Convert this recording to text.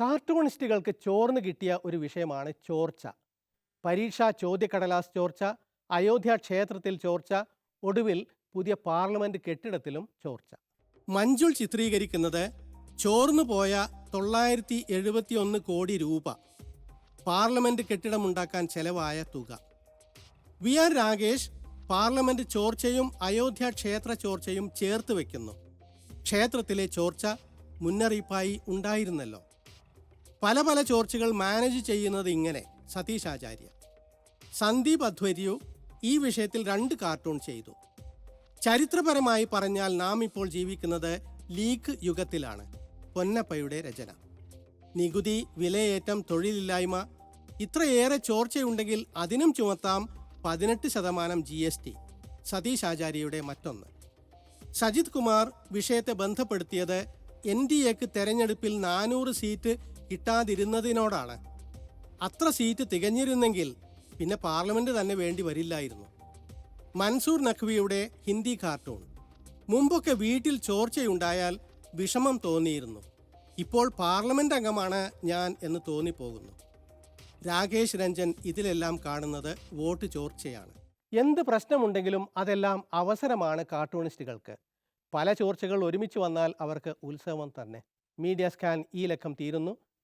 കാർട്ടൂണിസ്റ്റുകൾക്ക് ചോർന്ന് കിട്ടിയ ഒരു വിഷയമാണ് ചോർച്ച. പരീക്ഷാ ചോദ്യക്കടലാസ് ചോർച്ച അയോധ്യ ക്ഷേത്രത്തിൽ ചോർച്ച ഒടുവിൽ പുതിയ പാർലമെന്റ് കെട്ടിടത്തിലും ചോർച്ച. മഞ്ജുൾ ചിത്രീകരിക്കുന്നത് ചോർന്നു പോയ തൊള്ളായിരത്തി എഴുപത്തി ഒന്ന് കോടി രൂപ. പാർലമെന്റ് കെട്ടിടമുണ്ടാക്കാൻ ചെലവായ തുക. വി ആർ രാകേഷ് പാർലമെന്റ് ചോർച്ചയും അയോധ്യ ക്ഷേത്ര ചോർച്ചയും ചേർത്ത് വയ്ക്കുന്നു ക്ഷേത്രത്തിലെ ചോർച്ച മുന്നറിയിപ്പായി ഉണ്ടായിരുന്നല്ലോ. പല പല ചോർച്ചകൾ മാനേജ് ചെയ്യുന്നത് ഇങ്ങനെ. സതീഷ് ആചാര്യ. സന്ദീപ് അധ്വര്യു ഈ വിഷയത്തിൽ രണ്ട് കാർട്ടൂൺ ചെയ്തു. ചരിത്രപരമായി പറഞ്ഞാൽ നാം ഇപ്പോൾ ജീവിക്കുന്നത് ലീഗ് യുഗത്തിലാണ്. പൊന്നപ്പയുടെ രചന. നികുതി വിലയേറ്റം തൊഴിലില്ലായ്മ ഇത്രയേറെ ചോർച്ചയുണ്ടെങ്കിൽ അതിനും ചുമത്താം പതിനെട്ട് ശതമാനം ജി എസ് ടി. സതീഷ് ആചാര്യയുടെ മറ്റൊന്ന്. സജിത് കുമാർ വിഷയത്തെ ബന്ധപ്പെടുത്തിയത് എൻ ഡി എക്ക് തെരഞ്ഞെടുപ്പിൽ നാനൂറ് സീറ്റ് കിട്ടാതിരുന്നതിനോടാണ്. അത്ര സീറ്റ് തികഞ്ഞിരുന്നെങ്കിൽ പിന്നെ പാർലമെന്റ് തന്നെ വേണ്ടി വരില്ലായിരുന്നു. മൻസൂർ നഖ്വിയുടെ ഹിന്ദി കാർട്ടൂൺ. മുമ്പൊക്കെ വീട്ടിൽ ചോർച്ചയുണ്ടായാൽ വിഷമം തോന്നിയിരുന്നു. ഇപ്പോൾ പാർലമെന്റ് അംഗമാണ് ഞാൻ എന്ന് തോന്നിപ്പോകുന്നു. രാകേഷ് രഞ്ജൻ ഇതിലെല്ലാം കാണുന്നത് വോട്ട് ചോർച്ചയാണ്. എന്ത് പ്രശ്നമുണ്ടെങ്കിലും അതെല്ലാം അവസരമാണ് കാർട്ടൂണിസ്റ്റുകൾക്ക്. പല ചോർച്ചകൾ ഒരുമിച്ച് വന്നാൽ അവർക്ക് ഉത്സവം തന്നെ. മീഡിയ സ്കാൻ ഈ ലക്കം തീരുന്നു.